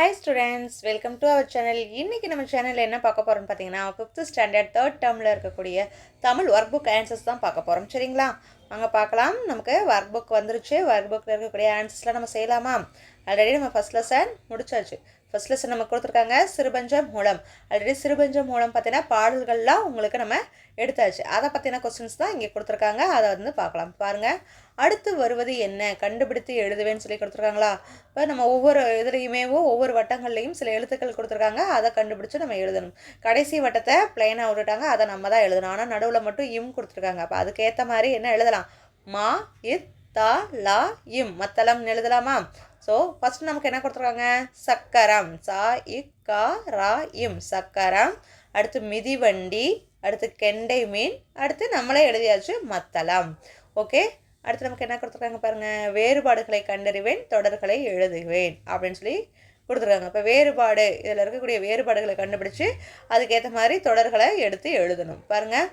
Hi students welcome to our channel இன்றைக்கி நம்ம சேனலில் என்ன பார்க்க போகிறோம்னு பார்த்தீங்கன்னா ஃபிஃப்த்து ஸ்டாண்டர்ட் தேர்ட் டேர்மில் இருக்கக்கூடிய தமிழ் ஒர்க் புக் ஆன்சர்ஸ் தான் பார்க்க போகிறோம் சரிங்களா? வாங்க பார்க்கலாம். நமக்கு ஒர்க் புக் வந்துருச்சு. ஒர்க் புக்கில் இருக்கக்கூடிய ஆன்சர்ஸ்லாம் நம்ம செய்யலாமா? ஆல்ரெடி நம்ம ஃபஸ்ட் லெசன் முடிச்சாச்சு. ஃபஸ்ட் லெசன் நம்ம கொடுத்துருக்காங்க சிறுபஞ்சம் மூலம். ஆல்ரெடி சிறுபஞ்சம் மூலம் பார்த்தீங்கன்னா பாடல்கள்லாம் உங்களுக்கு நம்ம எடுத்தாச்சு. அதை பற்றின கொஸ்டின்ஸ் தான் இங்கே கொடுத்துருக்காங்க. அதை வந்து பார்க்கலாம். பாருங்கள் அடுத்து வருவது என்ன? கண்டுபிடித்து எழுதுவேன்னு சொல்லி கொடுத்துருக்காங்களா? இப்போ நம்ம ஒவ்வொரு இதுலேயுமே ஒவ்வொரு வட்டங்கள்லேயும் சில எழுத்துக்கள் கொடுத்துருக்காங்க. அதை கண்டுபிடிச்சு நம்ம எழுதணும். கடைசி வட்டத்தை பிளைனாக விட்டுட்டாங்க. அதை நம்ம தான் எழுதணும். ஆனால் நடுவில் மட்டும் இம் கொடுத்துருக்காங்க. அப்போ அதுக்கேற்ற மாதிரி என்ன எழுதலாம்? மா இத் தா லா இம். மத்தளம் எழுதலாமா? ஸோ ஃபஸ்ட்டு நமக்கு என்ன கொடுத்துருக்காங்க? சக்கரம். சா இக் கா ரா இம். சக்கரம். அடுத்து மிதிவண்டி அடுத்து கெண்டை மீன். அடுத்து நம்மளே எழுதியாச்சு மத்தளம். ஓகே அடுத்து நமக்கு என்ன கொடுத்துருக்காங்க பாருங்கள் வேறுபாடுகளை கண்டறிவேன் தொடர்களை எழுதுவேன் அப்படின்னு சொல்லி கொடுத்துருக்காங்க. இப்போ வேறுபாடு இதில் இருக்கக்கூடிய வேறுபாடுகளை கண்டுபிடிச்சு அதுக்கேற்ற மாதிரி தொடர்களை எடுத்து எழுதணும். பாருங்கள்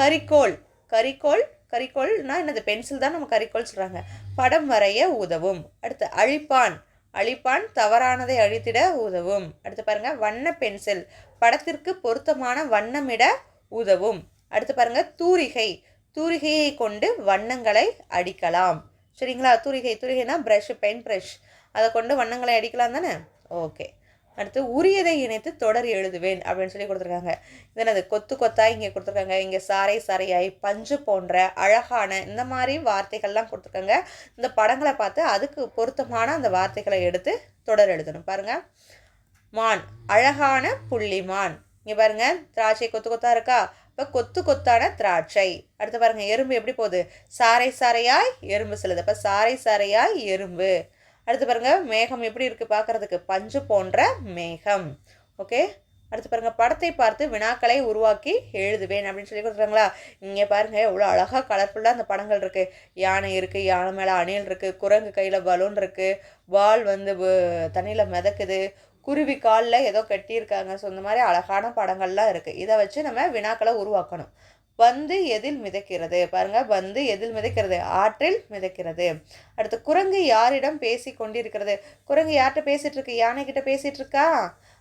கரிக்கோள் கரிக்கோள் கரிக்கோள்னா என்னது பென்சில் தான் நம்ம கரிக்கோள் சொல்கிறாங்க படம் வரைய உதவும். அடுத்து அழிப்பான். அழிப்பான் தவறானதை அழித்திட உதவும். அடுத்து பாருங்கள் வண்ண பென்சில் படத்திற்கு பொருத்தமான வண்ணமிட உதவும். அடுத்து பாருங்கள் தூரிகை. தூரிகையை கொண்டு வண்ணங்களை அடிக்கலாம். சரிங்களா? தூரிகை தூரிகைனா ப்ரஷ் பென் ப்ரஷ் அதை கொண்டு வண்ணங்களை அடிக்கலாம் தானே? ஓகே அடுத்து உரியதை இணைத்து தொடர் எழுதுவேன் அப்படின்னு சொல்லி கொடுத்துருக்காங்க. இதனது என்னது கொத்து கொத்தாக இங்கே கொடுத்துருக்காங்க. இங்கே சாரை சாரையாய் பஞ்சு போன்ற அழகான இந்த மாதிரி வார்த்தைகள்லாம் கொடுத்துருக்காங்க. இந்த படங்களை பார்த்து அதுக்கு பொருத்தமான அந்த வார்த்தைகளை எடுத்து தொடர் எழுதணும். பாருங்கள் மான் அழகான புள்ளி மான். இங்கே பாருங்க. திராட்சை கொத்து கொத்தா இருக்கா? இப்போ கொத்து கொத்தான திராட்சை. அடுத்து பாருங்க. எறும்பு எப்படி போகுது? சாரை சாரையாய் எறும்பு செல்லுது. அப்போ சாரை சாரையாய் எறும்பு. அடுத்து பாருங்க மேகம் எப்படி இருக்குது பார்க்குறதுக்கு? பஞ்சு போன்ற மேகம். ஓகே அடுத்து பாருங்கள் படத்தை பார்த்து வினாக்களை உருவாக்கி எழுதுவேன் அப்படின்னு சொல்லி கொடுத்துறாங்களா இங்கே பாருங்கள் எவ்வளோ அழகாக கலர்ஃபுல்லாக அந்த படங்கள் இருக்குது யானை இருக்குது யானை மேலே அணில் இருக்குது குரங்கு கையில் பலூன் இருக்குது வால் வந்து தண்ணியில் மிதக்குது குருவி காலில் ஏதோ கட்டியிருக்காங்க. ஸோ இந்த மாதிரி அழகான படங்கள்லாம் இருக்குது இதை வச்சு நம்ம வினாக்களை உருவாக்கணும். பந்து எதில் மிதக்கிறது? பாருங்க பந்து எதில் மிதக்கிறது? ஆற்றில் மிதக்கிறது. அடுத்து குரங்கு யாரிடம் பேசி கொண்டிருக்கிறது? குரங்கு யார்கிட்ட பேசிட்டு இருக்கு யானைக்கிட்ட கிட்ட பேசிட்டு இருக்கா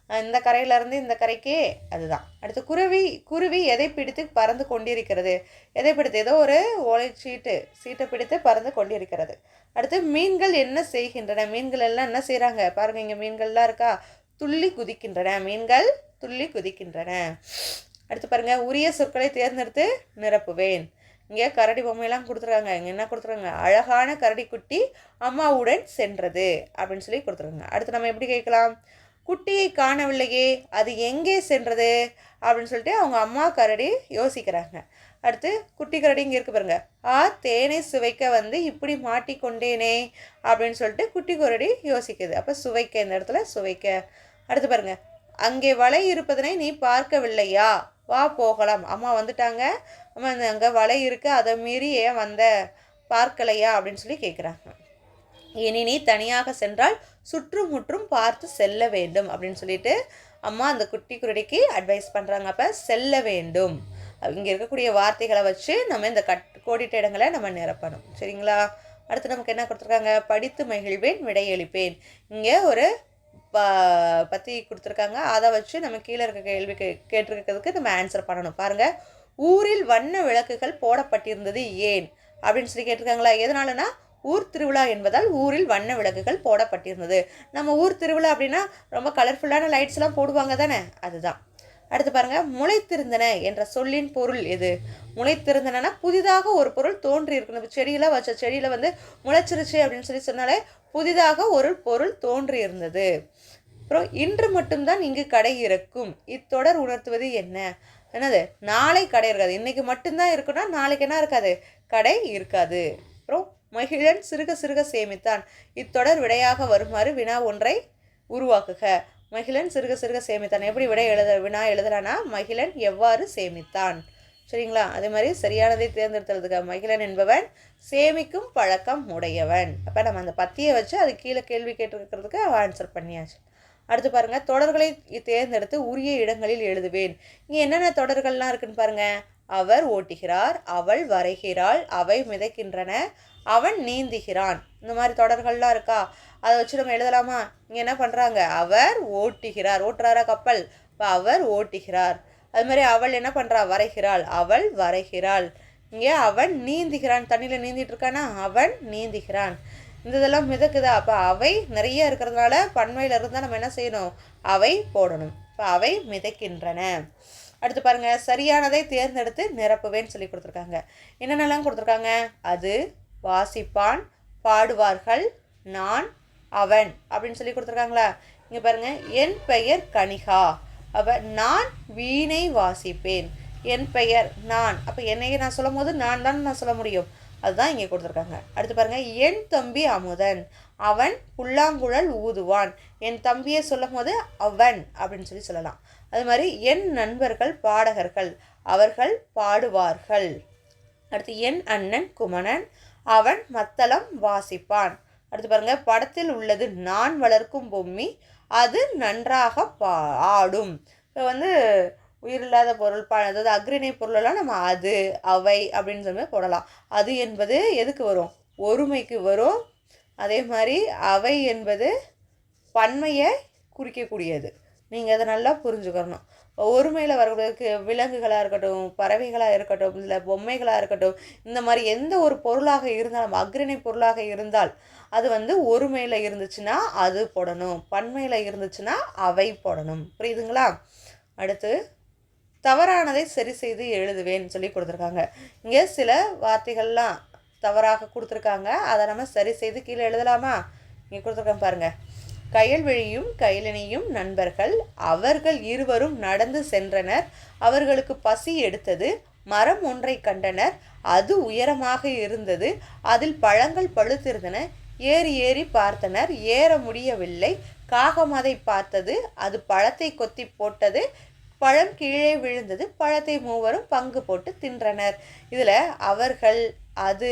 இந்த கரையிலேருந்து இந்த கரைக்கே? அதுதான். அடுத்து குருவி குருவி எதை பிடித்து பறந்து கொண்டிருக்கிறது? எதை பிடித்து? ஏதோ ஒரு ஓலை சீட்டு சீட்டை பிடித்து பறந்து கொண்டிருக்கிறது. அடுத்து மீன்கள் என்ன செய்கின்றன? மீன்கள் எல்லாம் என்ன செய்கிறாங்க பாருங்கள் இங்கே மீன்கள்லாம் இருக்கா? துள்ளி குதிக்கின்றன. மீன்கள் துள்ளி குதிக்கின்றன. அடுத்து பாருங்க உரிய சொற்களை தேர்ந்தெடுத்து நிரப்புவேன். இங்கே கரடி பொம்மையெல்லாம் கொடுத்துருக்காங்க. இங்கே என்ன கொடுத்துருக்காங்க? அழகான கரடி குட்டி அம்மாவுடன் சென்றது அப்படின்னு சொல்லி கொடுத்துருக்காங்க. அடுத்து நம்ம எப்படி கேட்கலாம்? குட்டியை காணவில்லையே அது எங்கே சென்றது அப்படின்னு சொல்லிட்டு அவங்க அம்மா கரடி யோசிக்கிறாங்க. அடுத்து குட்டி கரடி இங்கே இருக்கு பாருங்க. ஆ தேனை சுவைக்க வந்து இப்படி மாட்டிக்கொண்டேனே அப்படின்னு சொல்லிட்டு குட்டி கரடி யோசிக்குது. அப்போ சுவைக்க இந்த இடத்துல சுவைக்க. அடுத்து பாருங்க அங்கே வலை இருப்பதனை நீ பார்க்கவில்லையா? வா போகலாம். அம்மா வந்துட்டாங்க. அம்மா அங்கே வலை இருக்குது அதை மீறி ஏன் வந்த? பார்க்கலையா? அப்படின்னு சொல்லி கேட்குறாங்க இனி நீ தனியாக சென்றால் சுற்றுமுற்றும் பார்த்து செல்ல வேண்டும் அப்படின்னு சொல்லிட்டு அம்மா அந்த குட்டி குருடிக்கு அட்வைஸ் பண்ணுறாங்க அப்போ செல்ல வேண்டும். இங்கே இருக்கக்கூடிய வார்த்தைகளை வச்சு நம்ம இந்த கட் கோடிட்ட இடங்களை நம்ம நிரப்பணும். சரிங்களா? அடுத்து நமக்கு என்ன கொடுத்துருக்காங்க? படித்து மகிழ்வேன் விடையளிப்பேன். இங்கே ஒரு பற்றி கொடுத்துருக்காங்க. அதை வச்சு நம்ம கீழே இருக்க கேள்வி கே கேட்டிருக்கிறதுக்கு நம்ம ஆன்சர் பண்ணணும். பாருங்கள் ஊரில் வண்ண விளக்குகள் போடப்பட்டிருந்தது ஏன்? அப்படின்னு சொல்லி கேட்டிருக்காங்களா? எதனாலனா ஊர் திருவிழா என்பதால் ஊரில் வண்ண விளக்குகள் போடப்பட்டிருந்தது. நம்ம ஊர் திருவிழா அப்படின்னா ரொம்ப கலர்ஃபுல்லான லைட்ஸ்லாம் போடுவாங்க தானே? அதுதான். அடுத்து பாருங்க. முளைத்திருந்தன என்ற சொல்லின் பொருள் எது? முளைத்திருந்தனா புதிதாக ஒரு பொருள் தோன்றி இருக்கணும் செடியெல்லாம் வச்ச செடியில் வந்து முளைச்சிருச்சு அப்படின்னு சொல்லி சொன்னாலே புதிதாக ஒரு பொருள் தோன்றி இருந்தது அப்புறம் இன்று மட்டும்தான் இங்கு கடை இருக்கும் இத்தொடர் உணர்த்துவது என்ன? என்னது? நாளை கடை இருக்காது. இன்னைக்கு மட்டும்தான் இருக்குன்னா நாளைக்கு என்ன இருக்காது? கடை இருக்காது. அப்புறம் மகிழன் சிறுக சிறுக சேமித்தான். இத்தொடர் விடையாக வருமாறு வினா ஒன்றை உருவாக்குக. மகிழன் சிறுக சிறுக சேமித்தான். எப்படி விடை எழுத வினா எழுதுறானா மகிழன் எவ்வாறு சேமித்தான்? சரிங்களா? அதே மாதிரி சரியானதை தேர்ந்தெடுத்துறதுக்கு மகிழன் என்பவன் சேமிக்கும் பழக்கம் உடையவன். அப்போ நம்ம அந்த பத்தியை வச்சு அது கீழே கேள்வி கேட்டுருக்கிறதுக்கு ஆன்சர் பண்ணியாச்சு. அடுத்து பாருங்கள் தொடர்களை தேர்ந்தெடுத்து உரிய இடங்களில் எழுதுவேன். இங்கே என்னென்ன தொடர்கள்லாம் இருக்குன்னு பாருங்கள் அவர் ஓட்டுகிறார் அவள் வரைகிறாள் அவை மிதக்கின்றன அவன் நீந்துகிறான். இந்த மாதிரி தொடர்கள்லாம் இருக்கா? அதை வச்சு நம்ம எழுதலாமா? இங்கே என்ன பண்ணுறாங்க அவர் ஓட்டுகிறார். ஓட்டுறாரா கப்பல்? இப்போ அவர் ஓட்டுகிறார். அது மாதிரி அவள் என்ன பண்ணுறா வரைகிறாள். அவள் வரைகிறாள். இங்கே அவன் நீந்துகிறான். தண்ணியில் நீந்திட்டு இருக்கானா? அவன் நீந்துகிறான். இந்த இதெல்லாம் மிதக்குதா? அப்போ அவை நிறைய இருக்கிறதுனால பன்மையில் இருந்தால் நம்ம என்ன செய்யணும்? அவை போடணும். இப்போ அவை மிதக்கின்றன. அடுத்து பாருங்க சரியானதை தேர்ந்தெடுத்து நிரப்புவேன்னு சொல்லி கொடுத்துருக்காங்க. என்னென்னலாம் கொடுத்துருக்காங்க? அது வாசிப்பான் பாடுவார்கள் நான் அவன் அப்படின்னு சொல்லி கொடுத்துருக்காங்களா? இங்கே பாருங்க என் பெயர் கனிகா. அப்போ நான் வீணை வாசிப்பேன். என் பெயர் நான். அப்போ என்னையே நான் சொல்லும் போது நான் தான் நான் சொல்ல முடியும்? அதுதான் இங்கே கொடுத்துருக்காங்க. அடுத்து பாருங்கள் என் தம்பி அமுதன் அவன் புல்லாங்குழல் ஊதுவான். என் தம்பியை சொல்லும் போது அவன் அப்படின்னு சொல்லி சொல்லலாம். அது மாதிரி என் நண்பர்கள் பாடகர்கள் அவர்கள் பாடுவார்கள். அடுத்து என் அண்ணன் குமணன் அவன் மத்தளம் வாசிப்பான். அடுத்து பாருங்க படத்தில் உள்ளது நான் வளர்க்கும் பொம்மி அது நன்றாக பா ஆடும். இப்போ வந்து உயிரில்லாத பொருள் ப அதாவது அக்ரிணை பொருளெல்லாம் நம்ம அது அவை அப்படின்னு சொல்லி போடலாம். அது என்பது எதுக்கு வரும்? ஒருமைக்கு வரும். அதே மாதிரி அவை என்பது பன்மையை குறிக்கக்கூடியது. நீங்கள் அதை நல்லா புரிஞ்சுக்கணும். ஒருமையில் வரக்கூடியதுக்கு விலங்குகளாக இருக்கட்டும் பறவைகளாக இருக்கட்டும் இல்லை பொம்மைகளாக இருக்கட்டும் இந்த மாதிரி எந்த ஒரு பொருளாக இருந்தாலும் அக்ரிணை பொருளாக இருந்தால் அது வந்து ஒருமையில் இருந்துச்சுன்னா அது போடணும். பன்மையில் இருந்துச்சுன்னா அவை போடணும். புரியுதுங்களா? அடுத்து தவறானதை சரி செய்து எழுதுவேன்னு சொல்லி கொடுத்துருக்காங்க. இங்கே சில வார்த்தைகள்லாம் தவறாக கொடுத்துருக்காங்க. அதை நம்ம சரி செய்து கீழே எழுதலாமா? இங்கே கொடுத்துருக்கேன் பாருங்கள் கயல்வெளியும் கைலனியும் நண்பர்கள் அவர்கள் இருவரும் நடந்து சென்றனர். அவர்களுக்கு பசி எடுத்தது மரம் ஒன்றை கண்டனர். அது உயரமாக இருந்தது. அதில் பழங்கள் பழுத்திருந்தன. ஏறி ஏறி பார்த்தனர். ஏற முடியவில்லை. காகம் அதை பார்த்தது. அது பழத்தை கொத்தி போட்டது. பழம் கீழே விழுந்தது. பழத்தை மூவரும் பங்கு போட்டு தின்றனர். இதில் அவர்கள் அது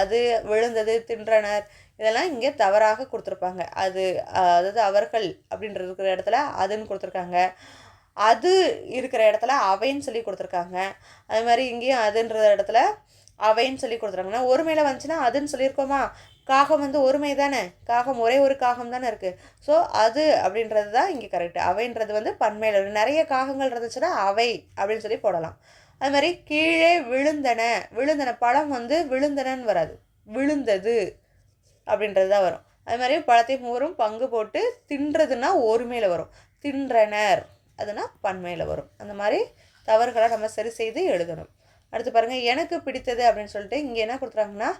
அது விழுந்தது தின்றனர். இதெல்லாம் இங்கே தவறாக கொடுத்துருப்பாங்க. அது அதாவது அவர்கள் அப்படின்ற இருக்கிற இடத்துல அதுன்னு கொடுத்துருக்காங்க. அது இருக்கிற இடத்துல அவைன்னு சொல்லி கொடுத்துருக்காங்க. அது மாதிரி இங்கேயும் அதுன்ற இடத்துல அவைன்னு சொல்லி கொடுத்துருக்காங்கன்னா ஒருமையில் வந்துச்சுன்னா அதுன்னு சொல்லியிருக்கோமா? காகம் வந்து ஒருமை தானே? காகம் ஒரே ஒரு காகம் தானே இருக்குது ஸோ அது அப்படின்றது தான் இங்கே கரெக்ட் அவைன்றது வந்து பன்மையில் நிறைய காகங்கள் இருந்துச்சுன்னா அவை அப்படின்னு சொல்லி போடலாம். அது மாதிரி கீழே விழுந்தன. விழுந்தன பழம் வந்து விழுந்தனன்னு வராது. விழுந்தது அப்படின்றது தான் வரும். அது மாதிரி பழத்தை மூவரும் பங்கு போட்டு தின்றதுன்னா ஒருமையில் வரும். தின்றனர். அதுனா பன்மையில் வரும். அந்த மாதிரி தவறுகளை நம்ம சரி செய்து எழுதணும். அடுத்து பாருங்கள் எனக்கு பிடித்தது அப்படின்னு சொல்லிட்டு இங்கே என்ன கொடுத்துறாங்கன்னா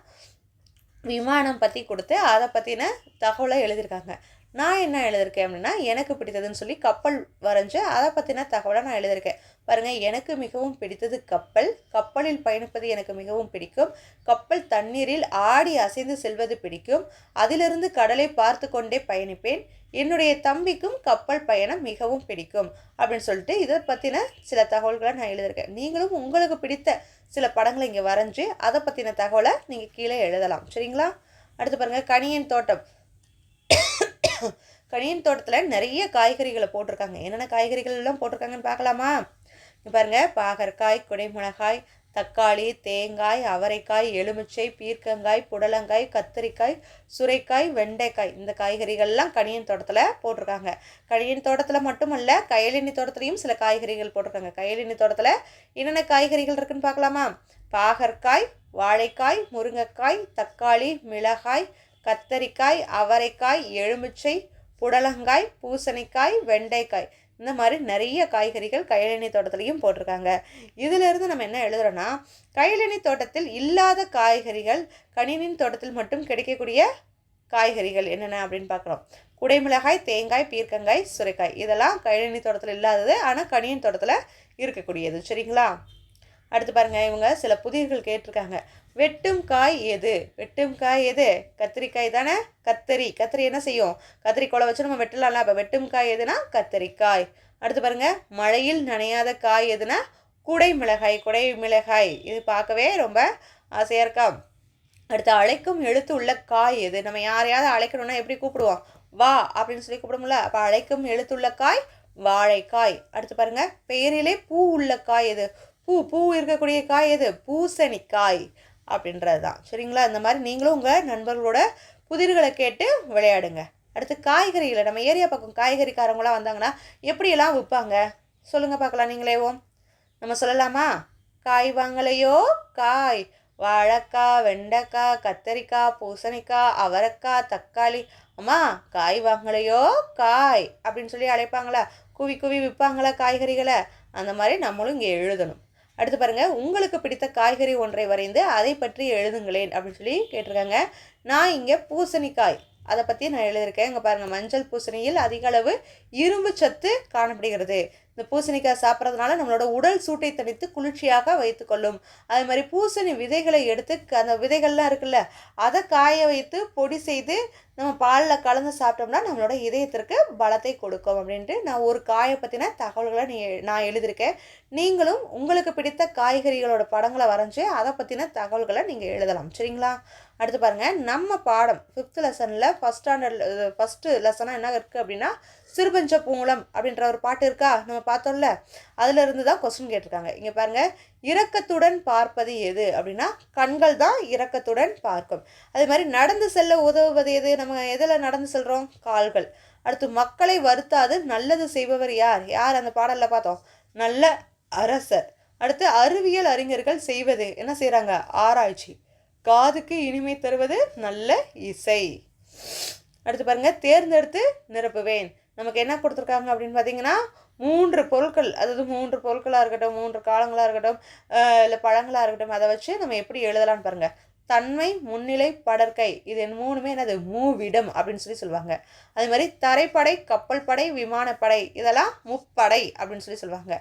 விமானம் பற்றி கொடுத்து அதை பற்றின தகவலை எழுதியிருக்காங்க நான் என்ன எழுதியிருக்கேன் அப்படின்னா எனக்கு பிடித்ததுன்னு சொல்லி கப்பல் வரைஞ்சு அதை பற்றின தகவலை நான் எழுதியிருக்கேன். பாருங்கள் எனக்கு மிகவும் பிடித்தது கப்பல். கப்பலில் பயணிப்பது எனக்கு மிகவும் பிடிக்கும். கப்பல் தண்ணீரில் ஆடி அசைந்து செல்வது பிடிக்கும். அதிலிருந்து கடலை பார்த்து கொண்டே பயணிப்பேன். என்னுடைய தம்பிக்கும் கப்பல் பயணம் மிகவும் பிடிக்கும் அப்படின்னு சொல்லிட்டு இதை பற்றின சில தகவல்களை நான் எழுதியிருக்கேன். நீங்களும் உங்களுக்கு பிடித்த சில படங்களை இங்கே வரைஞ்சி அதை பற்றின தகவலை நீங்கள் கீழே எழுதலாம். சரிங்களா? அடுத்து பாருங்கள் கனியன் தோட்டம். கனியின் தோட்டத்தில் நிறைய காய்கறிகளை போட்டிருக்காங்க. என்னென்ன காய்கறிகள் எல்லாம் போட்டிருக்காங்கன்னு பார்க்கலாமா? பாருங்க பாகற்காய் குடைமிளகாய் தக்காளி தேங்காய் அவரைக்காய் எலுமிச்சை பீர்க்கங்காய் புடலங்காய் கத்திரிக்காய் சுரைக்காய் வெண்டைக்காய் இந்த காய்கறிகள்லாம் கனியன் தோட்டத்தில் போட்டிருக்காங்க. கனியன் தோட்டத்தில் மட்டுமல்ல கயலினி தோட்டத்துலேயும் சில காய்கறிகள் போட்டிருக்காங்க. கயலினி தோட்டத்தில் என்னென்ன காய்கறிகள் இருக்குன்னு பார்க்கலாமா? பாகற்காய் வாழைக்காய் முருங்கைக்காய் தக்காளி மிளகாய் கத்தரிக்காய் அவரைக்காய் எலுமிச்சை புடலங்காய் பூசணிக்காய் வெண்டைக்காய். இந்த மாதிரி நிறைய காய்கறிகள் கைலணி தோட்டத்துலேயும் போட்டிருக்காங்க. இதிலிருந்து நம்ம என்ன எழுதுறோன்னா கைலணி தோட்டத்தில் இல்லாத காய்கறிகள் கணினின் தோட்டத்தில் மட்டும் கிடைக்கக்கூடிய காய்கறிகள் என்னென்ன அப்படின்னு பார்க்குறோம். குடைமிளகாய் தேங்காய் பீர்க்கங்காய் சுரைக்காய். இதெல்லாம் கைலணி தோட்டத்தில் இல்லாதது ஆனால் கணியின் தோட்டத்தில் இருக்கக்கூடியது. சரிங்களா? அடுத்து பாருங்கள் இவங்க சில புதிர்கள் கேட்டிருக்காங்க. வெட்டும் காய் எது வெட்டும் காய் எது கத்திரிக்காய் தானே? கத்தரி. கத்திரி என்ன செய்யும்? கத்திரிக்கோலை வச்சு நம்ம வெட்டலாம்ல அப்போ வெட்டும் காய் எதுனா கத்தரிக்காய். அடுத்து பாருங்க மழையில் நனையாத காய் எதுனா குடை மிளகாய் குடை மிளகாய். இது பார்க்கவே ரொம்ப ஆசையாக இருக்கா? அடுத்து அழைக்கும் எழுத்து உள்ள காய் எது? நம்ம யாரையாவது அழைக்கணும்னா எப்படி கூப்பிடுவோம்? வா அப்படின்னு சொல்லி கூப்பிடும்ல அப்போ அழைக்கும் எழுத்துள்ள காய் வாழைக்காய். அடுத்து பாருங்க பெயரிலே பூ உள்ள காய் எது? பூ பூ இருக்கக்கூடிய காய் எது? பூசணிக்காய் அப்படின்றது தான் சரிங்களா? இந்த மாதிரி நீங்களும் உங்கள் நண்பர்களோட புதிர்களை கேட்டு விளையாடுங்க. அடுத்து காய்கறிகளை நம்ம ஏரியா பக்கம் காய்கறிக்காரங்களாம் வந்தாங்கன்னா எப்படியெல்லாம் விற்பாங்க? சொல்லுங்கள் பார்க்கலாம். நீங்களேவும் நம்ம சொல்லலாமா? காய் வாங்கலையோ? காய். வாழைக்காய் வெண்டைக்காய் கத்தரிக்காய் பூசணிக்காய் அவரைக்காய் தக்காளி. அம்மா காய் வாங்கலையோ? காய் அப்படின்னு சொல்லி அழைப்பாங்களா? குவி குவி விற்பாங்களா காய்கறிகளை? அந்த மாதிரி நம்மளும் இங்கே எழுதணும். அடுத்து பாருங்கள் உங்களுக்கு பிடித்த காய்கறி ஒன்றை வரைந்து அதை பற்றி எழுதுங்களேன் அப்படின்னு சொல்லி கேட்டிருக்காங்க. நான் இங்கே பூசணிக்காய் அதை பற்றி நான் எழுதியிருக்கேன். இங்கே பாருங்கள் மஞ்சள் பூசணியில் அதிக அளவு இரும்பு சத்து காணப்படுகிறது. இந்த பூசணிக்காய் சாப்பிட்றதுனால நம்மளோட உடல் சூட்டை தணித்து குளிர்ச்சியாக வைத்துக்கொள்ளும் அதே மாதிரி பூசணி விதைகளை எடுத்து அந்த விதைகள்லாம் இருக்குல்ல அதை காய வைத்து பொடி செய்து நம்ம பாலில் கலந்து சாப்பிட்டோம்னா நம்மளோட இதயத்திற்கு பலத்தை கொடுக்கும் அப்படின்ட்டு நான் ஒரு காயை பற்றின தகவல்களை நீ நான் எழுதியிருக்கேன். நீங்களும் உங்களுக்கு பிடித்த காய்கறிகளோட படங்களை வரைஞ்சி அதை பற்றின தகவல்களை நீங்கள் எழுதலாம். சரிங்களா? அடுத்து பாருங்கள் நம்ம பாடம் ஃபிஃப்த் லெசனில் ஃபஸ்ட் ஸ்டாண்டர்ட் ஃபஸ்ட்டு லெசனாக என்ன இருக்குது அப்படின்னா சிறுபஞ்ச பூங்குளம் அப்படின்ற ஒரு பாட்டு இருக்கா? நம்ம பார்த்தோம்ல. அதுல இருந்து தான் கொஸ்டின் கேட்டிருக்காங்க. இங்கே பாருங்கள் இரக்கத்துடன் பார்ப்பது எது? அப்படின்னா கண்கள் தான் இரக்கத்துடன் பார்க்கும். அதே மாதிரி நடந்து செல்ல உதவுவது எது? நம்ம எதில் நடந்து செல்கிறோம் கால்கள். அடுத்து மக்களை வருத்தாது நல்லது செய்பவர் யார்? யார் அந்த பாடலில் பார்த்தோம்? நல்ல அரசர். அடுத்து அறிவியல் அறிஞர்கள் செய்வது என்ன செய்கிறாங்க ஆராய்ச்சி. காதுக்கு இனிமை தருவது நல்ல இசை. அடுத்து பாருங்க. தேர்ந்தெடுத்து நிரப்புவேன். நமக்கு என்ன கொடுத்துருக்காங்க அப்படின்னு பார்த்தீங்கன்னா மூன்று பொருட்கள். அதாவது மூன்று பொருட்களாக இருக்கட்டும் மூன்று காலங்களாக இருக்கட்டும் இல்லை பழங்களாக இருக்கட்டும் அதை வச்சு நம்ம எப்படி எழுதலாம்னு பாருங்கள் தன்மை முன்னிலை படற்கை. இது மூணுமே என்னது? மூவிடம் அப்படின்னு சொல்லி சொல்லுவாங்க. அதே மாதிரி தரைப்படை கப்பல் படை விமானப்படை இதெல்லாம் முப்படை அப்படின்னு சொல்லி சொல்லுவாங்க.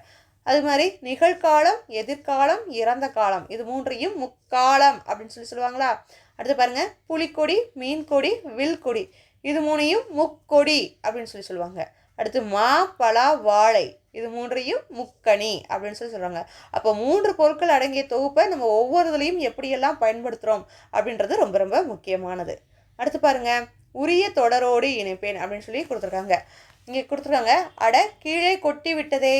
அது மாதிரி நிகழ்காலம் எதிர்காலம் இறந்த காலம். இது மூன்றையும் முக்காலம் அப்படின்னு சொல்லி சொல்லுவாங்களா? அடுத்து பாருங்கள் புலிக்கொடி மீன்கொடி வில்கொடி. வில் கொடி இது மூணையும் முக்கொடி அப்படின்னு சொல்லி சொல்லுவாங்க. அடுத்து மா பலா வாழை. இது மூன்றையும் முக்கணி அப்படின்னு சொல்லி சொல்கிறாங்க அப்போ மூன்று பொருட்கள் அடங்கிய தொகுப்பை நம்ம ஒவ்வொருதுலையும் எப்படியெல்லாம் பயன்படுத்துகிறோம் அப்படின்றது ரொம்ப ரொம்ப முக்கியமானது. அடுத்து பாருங்கள் உரிய தொடரோடு இணைப்பேன் அப்படின்னு சொல்லி கொடுத்துருக்காங்க. இங்கே கொடுத்துருக்காங்க அட கீழே கொட்டி விட்டதே.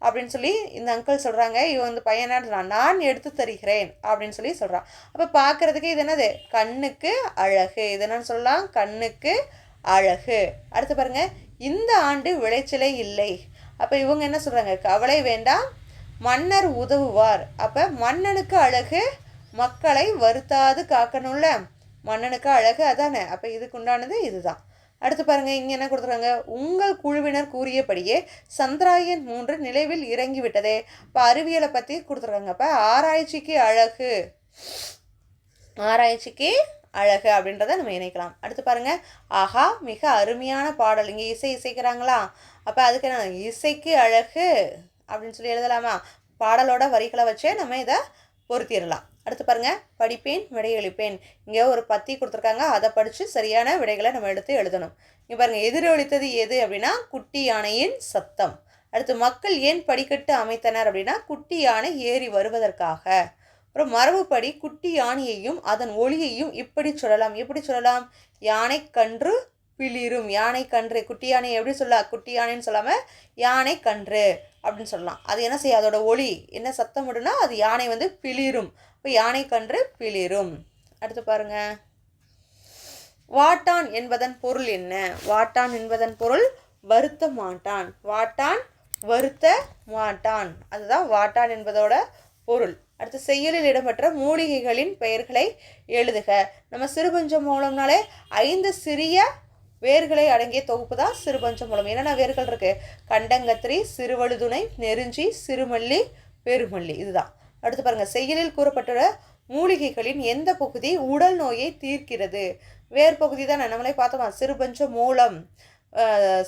அப்படின்னு சொல்லி இந்த அங்கிள் சொல்கிறாங்க இவன் வந்து பையனா நான் எடுத்து தருகிறேன் அப்படின்னு சொல்லி சொல்கிறான் அப்போ பார்க்குறதுக்கு இது என்னது? கண்ணுக்கு அழகு. இது என்னன்னு சொல்லலாம்? கண்ணுக்கு அழகு. அடுத்து பாருங்கள் இந்த ஆண்டு விளைச்சலே இல்லை. அப்போ இவங்க என்ன சொல்கிறாங்க கவலை வேண்டாம். மன்னர் உதவுவார். அப்போ மன்னனுக்கு அழகு மக்களை வருத்தாது காக்கணும்ல. மன்னனுக்கு அழகு அதானே? அப்போ இதுக்கு உண்டானது இதுதான். அடுத்து பாருங்க இங்கே என்ன கொடுத்துருக்காங்க உங்கள் குழுவினர் கூறியபடியே சந்திராயன் மூன்று நிலைவில் இறங்கி விட்டதே இப்போ அறிவியலை பற்றி கொடுத்துருக்காங்க. அப்போ ஆராய்ச்சிக்கு அழகு. ஆராய்ச்சிக்கு அழகு அப்படின்றத நம்ம இணைக்கலாம். அடுத்து பாருங்க ஆஹா மிக அருமையான பாடல். இங்கே இசை இசைக்கிறாங்களா? அப்போ அதுக்கு என்ன? இசைக்கு அழகு அப்படின்னு சொல்லி எழுதலாமா? பாடலோட வரிகளை வச்சே நம்ம இதை பொருத்திடலாம். அடுத்து பாருங்க படிப்பேன் விடையளிப்பேன். இங்கே ஒரு பத்தி கொடுத்துருக்காங்க அதை படித்து சரியான விடைகளை நம்ம எடுத்து எழுதணும். இங்கே பாருங்கள் எதிரொலித்தது எது அப்படின்னா குட்டி யானையின் சத்தம். அடுத்து மக்கள் ஏன் படிக்கட்டு அமைத்தனர் அப்படின்னா குட்டி யானை ஏறி வருவதற்காக. அப்புறம் மரபுப்படி குட்டி யானையையும் அதன் ஒளியையும் இப்படி சொல்லலாம். எப்படி சொல்லலாம்? யானை கன்று பிளிரும். யானை கன்று குட்டி யானை எப்படி சொல்லலாம்? குட்டி யானைன்னு சொல்லாமல் யானை கன்று. அப்படின்னு சொல்லலாம். அது என்ன செய்யும்? அதோட ஒளி. என்ன சத்தம் விடுனா அது யானை வந்து பிளிரும். இப்போ யானை கன்று பிளிரும். அடுத்து பாருங்க. வாட்டான் என்பதன் பொருள் என்ன? வாட்டான் என்பதன் பொருள் வருத்த மாட்டான். வாட்டான் வருத்த மாட்டான். அதுதான் வாட்டான் என்பதோட பொருள். அடுத்து செய்யலில் இடம்பெற்ற மூலிகைகளின் பெயர்களை எழுதுக. நம்ம சிறுபஞ்சம் மூலம்னாலே ஐந்து சிறிய வேர்களை அடங்கிய தொகுப்பு தான் சிறுபஞ்சம் மூலம். என்னென்ன வேர்கள் இருக்கு? கண்டங்கத்திரி சிறுவழுதுணை நெருஞ்சி சிறுமல்லி பெருமல்லி. இதுதான். அடுத்து பாருங்க. செய்யலில் கூறப்பட்டுள்ள மூலிகைகளின் எந்த பகுதி உடல் நோயை தீர்க்கிறது? வேர் பகுதி தான். நம்மளே பார்த்தோமா? சிறுபஞ்ச மூலம்.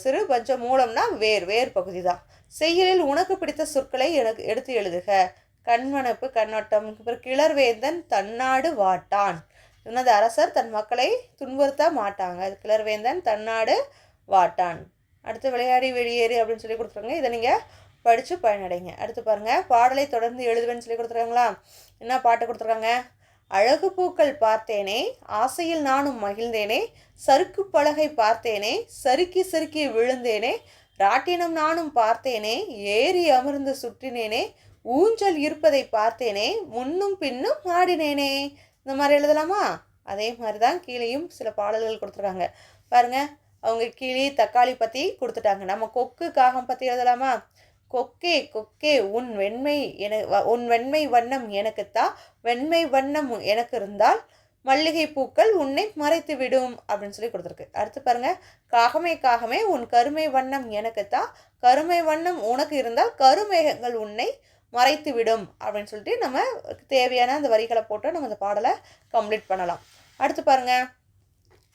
சிறு பஞ்ச மூலம்னா வேர் வேர் பகுதி தான். செய்யலில் உனக்கு பிடித்த சொற்களை எனக்கு எடுத்து எழுதுக. கண்மணப்பு கண்ணோட்டம் அப்புறம் கிளர்வேந்தன் தன்னாடு வாட்டான். உனது அரசர் தன் மக்களை துன்புறுத்த மாட்டாங்க. கிளர்வேந்தன் தன்னாடு வாட்டான். அடுத்து விளையாடி வெளியேறு அப்படின்னு சொல்லி கொடுத்துருங்க இதை நீங்கள் படித்து பயனடைங்க. அடுத்து பாருங்கள் பாடலை தொடர்ந்து எழுதுவேன்னு சொல்லி கொடுத்துருக்காங்களா? என்ன பாட்டு கொடுத்துருக்காங்க? அழகு பூக்கள் பார்த்தேனே ஆசையில் நானும் மகிழ்ந்தேனே சறுக்கு பலகை பார்த்தேனே சறுக்கி சறுக்கி விழுந்தேனே ராட்டினம் நானும் பார்த்தேனே ஏறி அமர்ந்து சுற்றினேனே ஊஞ்சல் இருப்பதை பார்த்தேனே முன்னும் பின்னும் ஆடினேனே இந்த மாதிரி எழுதலாமா? அதே மாதிரி தான் கீழேயும் சில பாடல்கள் கொடுத்துருக்காங்க. பாருங்க அவங்க கிளி தக்காளி பற்றி கொடுத்துட்டாங்க. நம்ம கொக்கு காகம் பற்றி எழுதலாமா? கொக்கே கொக்கே உன் வெண்மை என உன் வெண்மை வண்ணம் எனக்குத்தான் வெண்மை வண்ணம் எனக்கு இருந்தால் மல்லிகை பூக்கள் உன்னை மறைத்து விடும் அப்படின்னு சொல்லி கொடுத்துருக்கு. அடுத்து பாருங்க காகமே காகமே உன் கருமை வண்ணம் எனக்குத்தான் கருமை வண்ணம் உனக்கு இருந்தால் கருமேகங்கள் உன்னை மறைத்து விடும் அப்படின்னு சொல்லிட்டு நம்ம தேவையான அந்த வரிகளை போட்டு நம்ம அந்த பாடலை கம்ப்ளீட் பண்ணலாம். அடுத்து பாருங்க.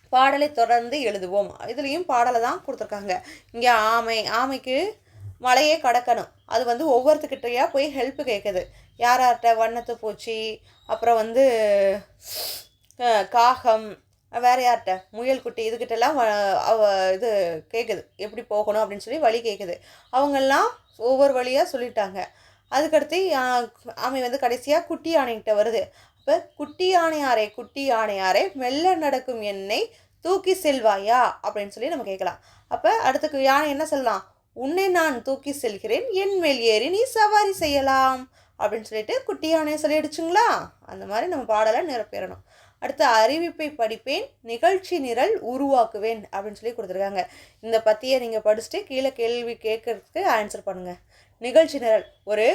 பாடலை தொடர்ந்து எழுதுவோம். இதுலேயும் பாடலை தான் கொடுத்துருக்காங்க. இங்கே ஆமை ஆமைக்கு மலையே கடக்கணும். அது வந்து ஒவ்வொருத்துக்கிட்டையா போய் ஹெல்ப் கேட்குது யார் யார்கிட்ட வண்ணத்து பூச்சி அப்புறம் வந்து காகம் வேறு யார்கிட்ட? முயல் குட்டி இதுகிட்டலாம் வ- அவ இது கேட்குது எப்படி போகணும் அப்படின்னு சொல்லி வழி கேட்குது அவங்கெல்லாம் ஒவ்வொரு வழியாக சொல்லிட்டாங்க. அதுக்கடுத்து அவன் ஆமை வந்து கடைசியாக குட்டி யானைகிட்ட வருது. அப்போ குட்டி யானையாரே குட்டி யானையாரே மெல்ல நடக்கும் என்னை தூக்கி செல்வாயா? அப்படின்னு சொல்லி நம்ம கேட்கலாம். அப்போ அடுத்துக்கு யானை என்ன சொல்லலாம்? உன்னை நான் தூக்கி செல்கிறேன் என் மேல் ஏறி நீ சவாரி செய்யலாம். அப்படின்னு சொல்லிட்டு குட்டி யானையை சொல்லிடுச்சுங்களா அந்த மாதிரி நம்ம பாடலை நிரப்பேறணும் அடுத்து அறிவிப்பை படிப்பேன் நிகழ்ச்சி நிரல் உருவாக்குவேன் அப்படின்னு சொல்லி கொடுத்துருக்காங்க. இந்த பற்றியை நீங்கள் படிச்சுட்டு கீழே கேள்வி கேட்குறதுக்கு ஆன்சர் பண்ணுங்கள் நிகழ்ச்சி நிரல் ஒரு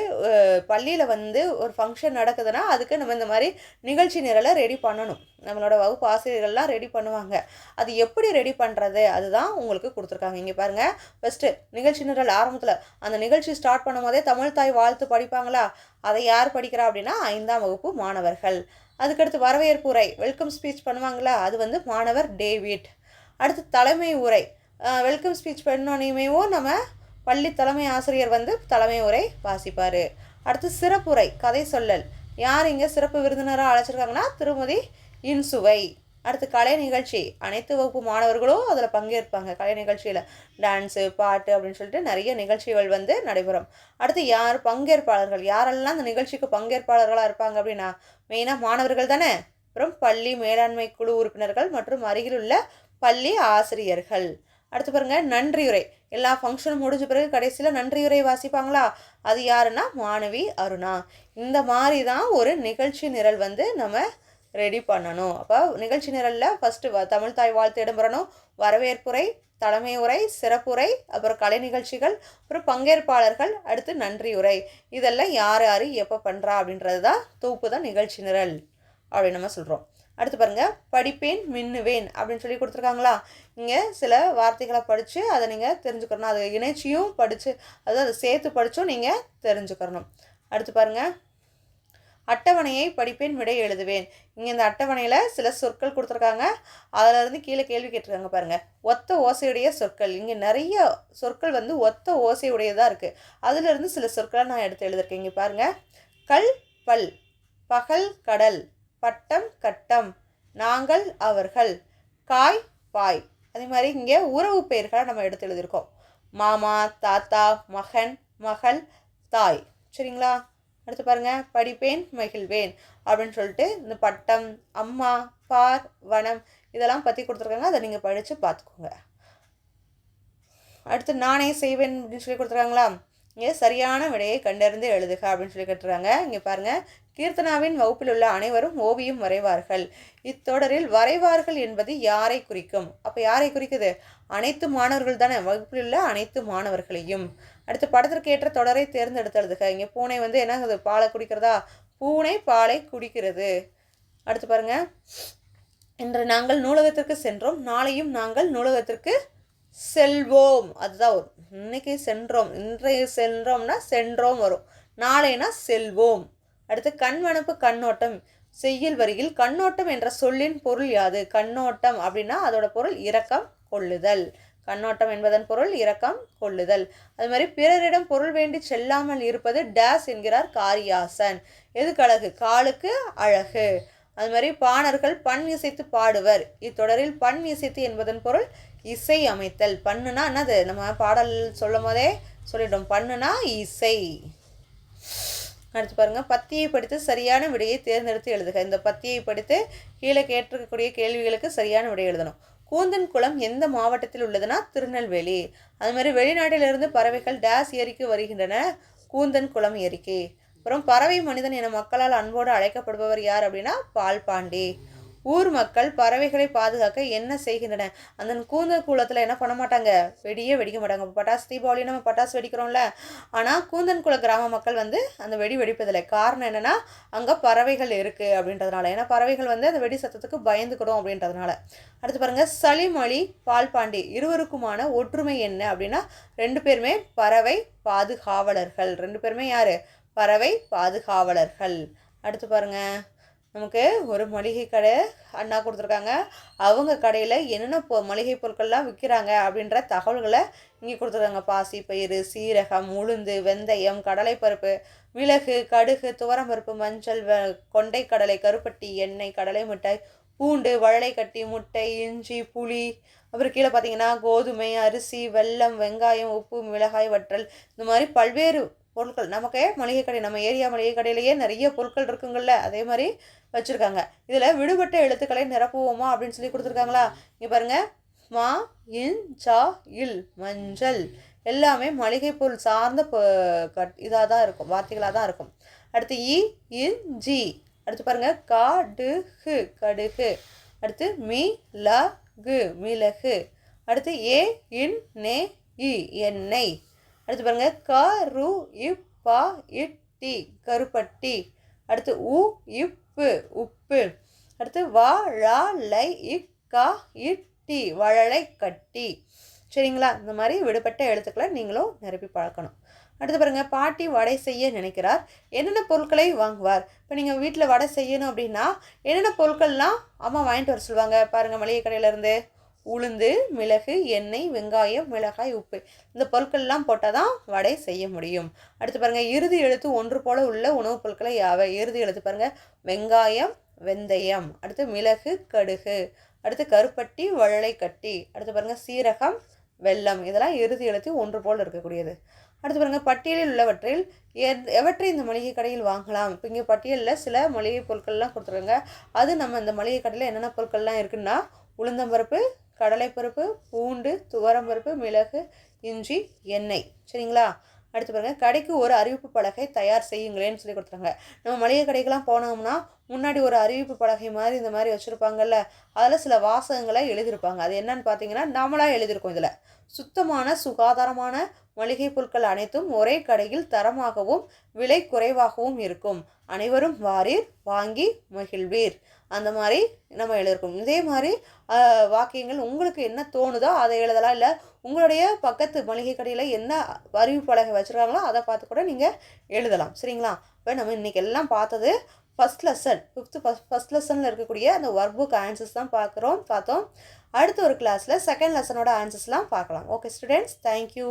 பள்ளியில் வந்து ஒரு ஃபங்க்ஷன் நடக்குதுன்னா அதுக்கு நம்ம இந்த மாதிரி நிகழ்ச்சி நிரலை ரெடி பண்ணணும். நம்மளோட வகுப்பு ஆசிரியர்கள்லாம் ரெடி பண்ணுவாங்க. அது எப்படி ரெடி பண்ணுறது அதுதான் உங்களுக்கு கொடுத்துருக்காங்க. இங்கே பாருங்கள் ஃபஸ்ட்டு நிகழ்ச்சி நிரல் ஆரம்பத்தில் அந்த நிகழ்ச்சி ஸ்டார்ட் பண்ணும் போதே தமிழ் தாய் வாழ்த்து படிப்பாங்களா? அதை யார் படிக்கிறா அப்படின்னா ஐந்தாம் வகுப்பு மாணவர்கள். அதுக்கடுத்து வரவேற்பு உரை வெல்கம் ஸ்பீச் பண்ணுவாங்களா? அது வந்து மாணவர் டேவிட். அடுத்து தலைமை உரை வெல்கம் ஸ்பீச் பண்ணோனையுமேவும் நம்ம பள்ளி தலைமை ஆசிரியர் வந்து தலைமை உரை வாசிப்பார். அடுத்து சிறப்புரை கதை சொல்லல். யார் இங்கே சிறப்பு விருந்தினராக அழைச்சிருக்காங்கன்னா திருமதி இன்சுவை. அடுத்து கலை நிகழ்ச்சி அனைத்து வகுப்பு மாணவர்களும் அதில் பங்கேற்பாங்க. கலை நிகழ்ச்சியில் டான்ஸு பாட்டு அப்படின்னு சொல்லிட்டு நிறைய நிகழ்ச்சிகள் வந்து நடைபெறும். அடுத்து யார் பங்கேற்பாளர்கள்? யாரெல்லாம் அந்த நிகழ்ச்சிக்கு பங்கேற்பாளர்களாக இருப்பாங்க அப்படின்னா மெயினாக மாணவர்கள் தானே. அப்புறம் பள்ளி மேலாண்மை குழு உறுப்பினர்கள் மற்றும் அருகிலுள்ள பள்ளி ஆசிரியர்கள். அடுத்து பாருங்க நன்றியுரை. எல்லா ஃபங்க்ஷனும் முடிஞ்ச பிறகு கடைசியில் நன்றியுரை வாசிப்பாங்களா? அது யாருன்னா? மாணவி அருணா. இந்த மாதிரி தான் ஒரு நிகழ்ச்சி நிரல் வந்து நம்ம ரெடி பண்ணணும். அப்போ நிகழ்ச்சி நிரலில் ஃபஸ்ட்டு வ தமிழ் தாய் வாழ்த்து இடம்பெறணும். வரவேற்புரை தலைமை உரை சிறப்புரை அப்புறம் கலை நிகழ்ச்சிகள் அப்புறம் பங்கேற்பாளர்கள் அடுத்து நன்றியுரை. இதெல்லாம் யார் யார் எப்போ பண்ணுறா அப்படின்றது தான் தொகுப்பு தான் நிகழ்ச்சி நிரல் அப்படின்னு நம்ம சொல்கிறோம் அடுத்து பாருங்க படிப்பேன் மின்னுவேன் அப்படின்னு சொல்லி கொடுத்துருக்காங்களா? இங்கே சில வார்த்தைகளை படித்து அதை நீங்கள் தெரிஞ்சுக்கணும். அதை இணைச்சியும் படித்து அதாவது அதை சேர்த்து படித்தும் நீங்கள் தெரிஞ்சுக்கணும். அடுத்து பாருங்க அட்டவணையை படிப்பேன் விடை எழுதுவேன். இங்கே இந்த அட்டவணையில் சில சொற்கள் கொடுத்துருக்காங்க. அதிலிருந்து கீழே கேள்வி கேட்டிருக்காங்க பாருங்கள் ஒத்த ஓசையுடைய சொற்கள். இங்கே நிறைய சொற்கள் வந்து ஒத்த ஓசையுடையதாக இருக்குது அதிலிருந்து சில சொற்களை நான் எடுத்து எழுதியிருக்கேன். இங்கே பாருங்கள் கல் பல் பகல் கடல். பட்டம் கட்டம். நாங்கள் அவர்கள். காய் பாய். அதே மாதிரி இங்கே உறவு பெயர்களை நம்ம எடுத்து எழுதியிருக்கோம். மாமா தாத்தா மகன் மகள் தாய். சரிங்களா? அடுத்து பாருங்க. படிப்பேன் மகிழ்வேன் அப்படின்னு சொல்லிட்டு இந்த பட்டம் அம்மா பார் வனம் இதெல்லாம் பற்றி கொடுத்துருக்காங்க. அதை நீங்கள் படித்து பார்த்துக்கோங்க. அடுத்து நானே செய்வேன் அப்படின்னு சொல்லி கொடுத்துருக்காங்களா? இங்கே சரியான விடையை கண்டறிந்து எழுதுக அப்படின்னு சொல்லி கேட்டுருக்காங்க. இங்கே பாருங்கள் கீர்த்தனாவின் வகுப்பில் உள்ள அனைவரும் ஓவியம் வரைவார்கள். இத்தொடரில் வரைவார்கள் என்பது யாரை குறிக்கும்? அப்போ யாரை குறிக்குது? அனைத்து மாணவர்கள் தானே? வகுப்பில் உள்ள அனைத்து மாணவர்களையும். அடுத்து படத்திற்கு ஏற்ற தொடரை தேர்ந்தெடுத்தழுதுக இங்கே பூனை வந்து என்ன பாலை குடிக்கிறதா? பூனை பாலை குடிக்கிறது. அடுத்து பாருங்க. இன்று நாங்கள் நூலகத்திற்கு சென்றோம். நாளையும் நாங்கள் நூலகத்திற்கு செல்வோம். அதுதான் வரும் இன்னைக்கு சென்றோம். இன்றைய சென்றோம்னா சென்றோம் வரும். நாளைனா செல்வோம். அடுத்து கண்வனப்பு கண்ணோட்டம். செய்யுள் வரியில் கண்ணோட்டம் என்ற சொல்லின் பொருள் யாது? கண்ணோட்டம் அப்படின்னா அதோட பொருள் இரக்கம் கொள்ளுதல். கண்ணோட்டம் என்பதன் பொருள் இரக்கம் கொள்ளுதல். அது மாதிரி பிறரிடம் பொருள் வேண்டி செல்லாமல் இருப்பது டேஸ் என்கிறார் காரியாசன். எதுக்கு அழகு காலுக்கு அழகு. அது மாதிரி பாணர்கள் பண் இசைத்து பாடுவர். இத்தொடரில் பண் இசைத்து என்பதன் பொருள் இசை அமைத்தல். பண்ணுனா என்னது? நம்ம பாடல் சொல்லும் போதே சொல்லிட்டோம். பண்ணுனா இசை. அடுத்து பாருங்கள் பத்தியை படித்து சரியான விடையை தேர்ந்தெடுத்து எழுதுக. இந்த பத்தியை படித்து கீழே கேட்டிருக்கக்கூடிய கேள்விகளுக்கு சரியான விடை எழுதணும். கூந்தன் குளம் எந்த மாவட்டத்தில் உள்ளதுன்னா திருநெல்வேலி. அது மாதிரி வெளிநாட்டிலிருந்து பறவைகள் டேஸ் ஏரிக்கு வருகின்றன. கூந்தன் குளம் எரிக்கை அப்புறம் பறவை மனிதன் என மக்களால் அன்போடு அழைக்கப்படுபவர் யார் அப்படின்னா பால்பாண்டி. ஊர் மக்கள் பறவைகளை பாதுகாக்க என்ன செய்கின்றன? அந்த கூந்தல் குளத்தில் என்ன பண்ண மாட்டாங்க? வெடியே வெடிக்க மாட்டாங்க. பட்டாசு தீபாவளி நம்ம பட்டாசு வெடிக்கிறோம்ல. ஆனால் கூந்தன்குள கிராம மக்கள் வந்து அந்த வெடி வெடிப்பதில்லை. காரணம் என்னென்னா அங்கே பறவைகள் இருக்குது அப்படின்றதுனால. ஏன்னா பறவைகள் வந்து அந்த வெடி சத்தத்துக்கு பயந்துக்கிடும் அப்படின்றதுனால. அடுத்து பாருங்கள் சளிமொழி பால்பாண்டி இருவருக்குமான ஒற்றுமை என்ன அப்படின்னா ரெண்டு பேருமே பறவை பாதுகாவலர்கள். ரெண்டு பேருமே யார்? பறவை பாதுகாவலர்கள். அடுத்து பாருங்கள் நமக்கு ஒரு மளிகை கடை அண்ணா கொடுத்துருக்காங்க. அவங்க கடையில் என்னென்ன பொ மளிகை பொருட்கள்லாம் விற்கிறாங்க அப்படின்ற தகவல்களை இங்கே கொடுத்துருக்காங்க. பாசி பயிறு சீரகம் உளுந்து வெந்தயம் கடலைப்பருப்பு மிளகு கடுகு துவரம்பருப்பு மஞ்சள் வ கொண்டை கடலை கருப்பட்டி எண்ணெய் கடலை மிட்டாய் பூண்டு கட்டி முட்டை இஞ்சி புளி. அப்புறம் கீழே பார்த்தீங்கன்னா கோதுமை அரிசி வெல்லம் வெங்காயம் உப்பு மிளகாய் வற்றல். இந்த மாதிரி பல்வேறு பொருட்கள். நமக்கு மளிகை கடை நம்ம ஏரியா மளிகை கடையிலேயே நிறைய பொருட்கள் இருக்குங்கள்ல அதே மாதிரி வச்சுருக்காங்க. இதில் விடுபட்ட எழுத்துக்களை நிரப்புவோமா அப்படின்னு சொல்லி கொடுத்துருக்காங்களா? இங்கே பாருங்கள் மா இன் சா இல் மஞ்சள். எல்லாமே மளிகை பொருள் சார்ந்த கட் இதாக தான் இருக்கும். வார்த்தைகளாக தான் இருக்கும். அடுத்து இ இன் ஜி. அடுத்து பாருங்கள் காடுகு கடுகு. அடுத்து மீ ல கு மிளகு. அடுத்து ஏ இன் நே இ எண்ணெய். அடுத்து பாருங்கள் க ரு இப் பா இட் டி கருப்பட்டி. அடுத்து உ இப்பு உப்பு. அடுத்து வா ழா லை இக் கா இட் டி வழலை கட்டி. சரிங்களா? இந்த மாதிரி விடுபட்ட எழுத்துக்களை நீங்களும் நிரப்பி பழக்கணும். அடுத்து பாருங்கள் பாட்டி வடை செய்ய நினைக்கிறார் என்னென்ன பொருட்களை வாங்குவார்? இப்போ நீங்கள் வீட்டில் வடை செய்யணும் அப்படின்னா என்னென்ன பொருட்கள்லாம் அம்மா வாங்கிட்டு வர சொல்லுவாங்க? பாருங்கள் மளிகை கடையிலேருந்து உளுந்து மிளகு எண்ணெய் வெங்காயம் மிளகாய் உப்பு. இந்த பொருட்கள்லாம் போட்டால் தான் வடை செய்ய முடியும். அடுத்து பாருங்கள் இறுதி எழுத்து ஒன்று போல உள்ள உணவுப் பொருட்களை யாவை? இறுதி எழுத்து பாருங்கள் வெங்காயம் வெந்தயம். அடுத்து மிளகு கடுகு. அடுத்து கருப்பட்டி வழலை கட்டி அடுத்து பாருங்கள் சீரகம் வெல்லம். இதெல்லாம் இறுதி எழுத்து ஒன்று போல் இருக்கக்கூடியது. அடுத்து பாருங்கள் பட்டியலில் உள்ளவற்றில் எவற்றை இந்த மளிகை கடையில் வாங்கலாம்? இப்போ இங்கே பட்டியலில் சில மளிகை பொருட்கள்லாம் கொடுத்துருக்காங்க. அது நம்ம இந்த மளிகை கடையில் என்னென்ன பொருட்கள்லாம் இருக்குன்னா உளுந்தம்பருப்பு கடலைப்பருப்பு பூண்டு துவரம்பருப்பு மிளகு இஞ்சி எண்ணெய். சரிங்களா? அடுத்து பாருங்கள் கடைக்கு ஒரு அறிவிப்பு பலகை தயார் செய்யுங்களேன்னு சொல்லி கொடுத்துருங்க நம்ம மளிகை கடைக்கெல்லாம் போனோம்னா முன்னாடி ஒரு அறிவிப்பு பலகை மாதிரி இந்த மாதிரி வச்சுருப்பாங்கல்ல அதில் சில வாசகங்களை எழுதியிருப்பாங்க. அது என்னன்னு பார்த்தீங்கன்னா நம்மளாக எழுதியிருக்கோம் இதில். சுத்தமான சுகாதாரமான மளிகை பொருட்கள் அனைத்தும் ஒரே கடையில் தரமாகவும் விலை குறைவாகவும் இருக்கும். அனைவரும் வாரீர் வாங்கி மகிழ்வீர். அந்த மாதிரி நம்ம எழுதியிருக்கோம் இதே மாதிரி வாக்கியங்கள் உங்களுக்கு என்ன தோணுதோ அதை எழுதலாம். இல்லை உங்களுடைய பக்கத்து மளிகை கடையில் என்ன அறிவிப்பு பலகை வச்சுருக்காங்களோ அதை பார்த்து கூட நீங்கள் எழுதலாம். சரிங்களா? இப்போ நம்ம இன்றைக்கி எல்லாம் பார்த்தது first lesson fifth first first லெசனில் இருக்கக்கூடிய அந்த ஒர்க் புக் ஆன்சர்ஸ் தான் பார்க்குறோம் பார்த்தோம். அடுத்த ஒரு கிளாஸில் செகண்ட் லெசனோட ஆன்சர்ஸ்லாம் பார்க்கலாம். Okay students thank you